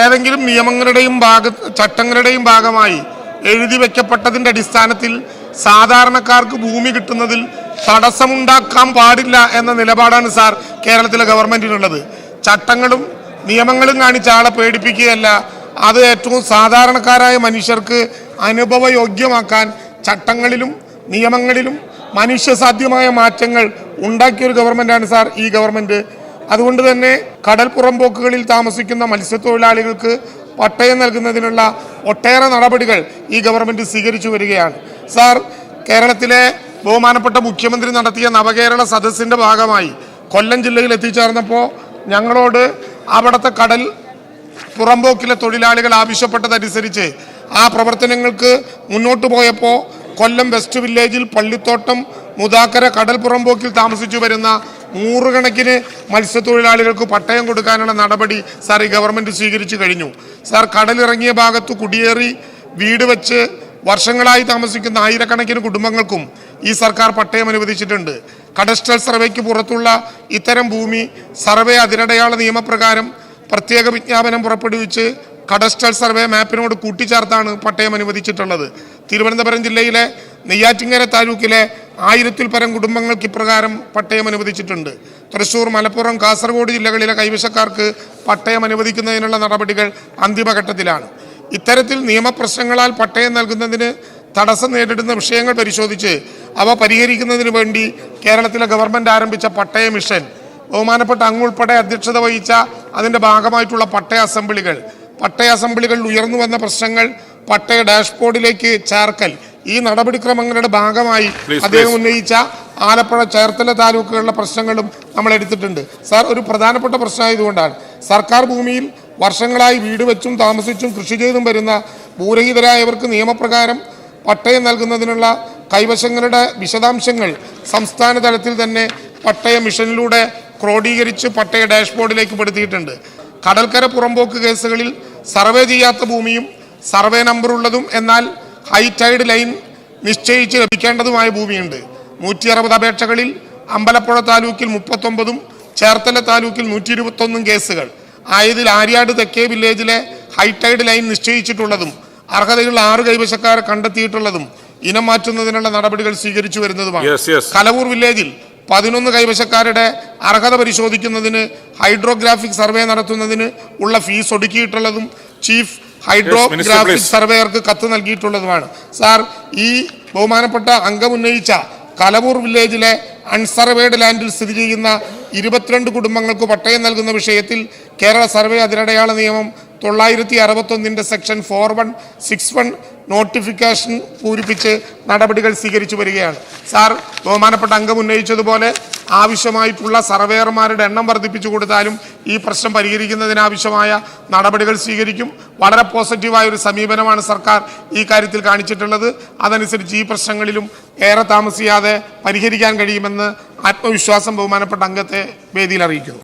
ഏതെങ്കിലും നിയമങ്ങളുടെയും ഭാഗ ചട്ടങ്ങളുടെയും ഭാഗമായി എഴുതി വെക്കപ്പെട്ടതിന്റെ അടിസ്ഥാനത്തിൽ സാധാരണക്കാർക്ക് ഭൂമി കിട്ടുന്നതിൽ തടസ്സമുണ്ടാക്കാൻ പാടില്ല എന്ന നിലപാടാണ് സാർ കേരളത്തിലെ ഗവൺമെന്റിനുള്ളത്. ചട്ടങ്ങളും നിയമങ്ങളും കാണിച്ച് ആളെ പേടിപ്പിക്കുകയല്ല. അത് ഏറ്റവും സാധാരണക്കാരായ മനുഷ്യർക്ക് അനുഭവയോഗ്യമാക്കാൻ ചട്ടങ്ങളിലും നിയമങ്ങളിലും മനുഷ്യസാധ്യമായ മാറ്റങ്ങൾ ഉണ്ടാക്കിയൊരു ഗവൺമെന്റാണ് സാർ ഈ ഗവൺമെന്റ്. അതുകൊണ്ട് തന്നെ കടൽ പുറംപോക്കുകളിൽ താമസിക്കുന്ന മത്സ്യത്തൊഴിലാളികൾക്ക് പട്ടയം നൽകുന്നതിനുള്ള ഒട്ടേറെ നടപടികൾ ഈ ഗവൺമെന്റ് സ്വീകരിച്ചു വരികയാണ്. സാർ കേരളത്തിലെ ബഹുമാനപ്പെട്ട മുഖ്യമന്ത്രി നടത്തിയ നവകേരള സദസ്സിന്റെ ഭാഗമായി കൊല്ലം ജില്ലയിൽ എത്തിച്ചേർന്നപ്പോൾ ഞങ്ങളോട് അവിടുത്തെ കടൽ പുറമ്പോക്കിലെ തൊഴിലാളികൾ ആവശ്യപ്പെട്ടതനുസരിച്ച് ആ പ്രവർത്തനങ്ങൾക്ക് മുന്നോട്ട് പോയപ്പോൾ കൊല്ലം വെസ്റ്റ് വില്ലേജിൽ പള്ളിത്തോട്ടം മുതാക്കര കടൽ പുറമ്പോക്കിൽ താമസിച്ചു വരുന്ന നൂറുകണക്കിന് മത്സ്യത്തൊഴിലാളികൾക്ക് പട്ടയം കൊടുക്കാനുള്ള നടപടി സാർ ഈ ഗവൺമെന്റ് സ്വീകരിച്ചു കഴിഞ്ഞു. സാർ കടലിറങ്ങിയ ഭാഗത്ത് കുടിയേറി വീട് വെച്ച് വർഷങ്ങളായി താമസിക്കുന്ന ആയിരക്കണക്കിന് കുടുംബങ്ങൾക്കും ഈ സർക്കാർ പട്ടയം അനുവദിച്ചിട്ടുണ്ട്. കടസ്റ്റൽ സർവേക്ക് പുറത്തുള്ള ഇത്തരം ഭൂമി സർവേ അതിരടയാള നിയമപ്രകാരം പ്രത്യേക വിജ്ഞാപനം പുറപ്പെടുവിച്ച് കടസ്റ്റൽ സർവേ മാപ്പിനോട് കൂട്ടിച്ചേർത്താണ് പട്ടയം അനുവദിച്ചിട്ടുള്ളത്. തിരുവനന്തപുരം ജില്ലയിലെ നെയ്യാറ്റിങ്ങര താലൂക്കിലെ ആയിരത്തിൽ പരം കുടുംബങ്ങൾക്ക് ഇപ്രകാരം പട്ടയം അനുവദിച്ചിട്ടുണ്ട്. തൃശൂർ മലപ്പുറം കാസർഗോഡ് ജില്ലകളിലെ കൈവശക്കാർക്ക് പട്ടയം അനുവദിക്കുന്നതിനുള്ള നടപടികൾ അന്തിമഘട്ടത്തിലാണ്. ഇത്തരത്തിൽ നിയമപ്രശ്നങ്ങളാൽ പട്ടയം നൽകുന്നതിന് തടസ്സം നേരിടുന്ന വിഷയങ്ങൾ പരിശോധിച്ച് അവ പരിഹരിക്കുന്നതിന് വേണ്ടി കേരളത്തിലെ ഗവൺമെന്റ് ആരംഭിച്ച പട്ടയ മിഷൻ ബഹുമാനപ്പെട്ട അങ്ങുൾപ്പെടെ അധ്യക്ഷത വഹിച്ച അതിന്റെ ഭാഗമായിട്ടുള്ള പട്ടയ അസംബ്ലികൾ. പട്ടയ അസംബ്ലികളിൽ ഉയർന്നു വന്ന പ്രശ്നങ്ങൾ പട്ടയ ഡാഷ്ബോർഡിലേക്ക് ചേർക്കൽ ഈ നടപടിക്രമങ്ങളുടെ ഭാഗമായി അദ്ദേഹം ഉന്നയിച്ച ആലപ്പുഴ ചേർത്തല താലൂക്കുകളിലെ പ്രശ്നങ്ങളും നമ്മൾ എടുത്തിട്ടുണ്ട്. സാർ ഒരു പ്രധാനപ്പെട്ട പ്രശ്നമായതുകൊണ്ടാണ്. സർക്കാർ ഭൂമിയിൽ വർഷങ്ങളായി വീട് വെച്ചും താമസിച്ചും കൃഷി ചെയ്തും വരുന്ന ഭൂരഹിതരായവർക്ക് നിയമപ്രകാരം പട്ടയം നൽകുന്നതിനുള്ള കൈവശങ്ങളുടെ വിശദാംശങ്ങൾ സംസ്ഥാന തലത്തിൽ തന്നെ പട്ടയ മിഷനിലൂടെ ക്രോഡീകരിച്ച് പട്ടയ ഡാഷ്ബോർഡിലേക്ക് പെടുത്തിയിട്ടുണ്ട്. കടൽക്കര പുറമ്പോക്ക് കേസുകളിൽ സർവേ ചെയ്യാത്ത ഭൂമിയും സർവേ നമ്പറുള്ളതും എന്നാൽ ഹൈ ടൈഡ് ലൈൻ നിശ്ചയിച്ച് ലഭിക്കേണ്ടതുമായ ഭൂമിയുണ്ട്. നൂറ്റി അറുപത് അപേക്ഷകളിൽ അമ്പലപ്പുഴ താലൂക്കിൽ മുപ്പത്തൊമ്പതും ചേർത്തല താലൂക്കിൽ നൂറ്റി ഇരുപത്തൊന്നും കേസുകൾ. ആയതിൽ ആര്യാട് തെക്കേ വില്ലേജിലെ ഹൈടൈഡ് ലൈൻ നിശ്ചയിച്ചിട്ടുള്ളതും അർഹതയുള്ള ആറ് കൈവശക്കാരെ കണ്ടെത്തിയിട്ടുള്ളതും ഇനം മാറ്റുന്നതിനുള്ള നടപടികൾ സ്വീകരിച്ചു വരുന്നതുമാണ്. കലവൂർ വില്ലേജിൽ പതിനൊന്ന് കൈവശക്കാരുടെ അർഹത പരിശോധിക്കുന്നതിന് ഹൈഡ്രോഗ്രാഫിക് സർവേ നടത്തുന്നതിന് ഉള്ള ഫീസ് ഒടുക്കിയിട്ടുള്ളതും ചീഫ് ഹൈഡ്രോഗ്രാഫിക് സർവേയർക്ക് കത്ത് നൽകിയിട്ടുള്ളതുമാണ്. സാർ ഈ ബഹുമാനപ്പെട്ട അംഗമുന്നയിച്ച കലവൂർ വില്ലേജിലെ അൺസർവേഡ് ലാൻഡിൽ സ്ഥിതി ചെയ്യുന്ന ഇരുപത്തിരണ്ട് കുടുംബങ്ങൾക്ക് പട്ടയം നൽകുന്ന വിഷയത്തിൽ കേരള സർവേ അതിരടയാള നിയമം തൊള്ളായിരത്തി അറുപത്തൊന്നിന്റെ section four one six one notification പൂരിപ്പിച്ച് നടപടികൾ സ്വീകരിച്ചു വരികയാണ്. സാർ ബഹുമാനപ്പെട്ട അംഗം ഉന്നയിച്ചതുപോലെ ആവശ്യമായിട്ടുള്ള സർവേയർമാരുടെ എണ്ണം വർദ്ധിപ്പിച്ചു കൊടുത്താലും ഈ പ്രശ്നം പരിഹരിക്കുന്നതിനാവശ്യമായ നടപടികൾ സ്വീകരിക്കും. വളരെ പോസിറ്റീവായ ഒരു സമീപനമാണ് സർക്കാർ ഈ കാര്യത്തിൽ കാണിച്ചിട്ടുള്ളത്. അതനുസരിച്ച് ഈ പ്രശ്നങ്ങളിലും ഏറെ താമസിയാതെ പരിഹരിക്കാൻ കഴിയുമെന്ന് ആത്മവിശ്വാസം ബഹുമാനപ്പെട്ട അംഗത്തെ വേദിയിൽ അറിയിക്കുന്നു.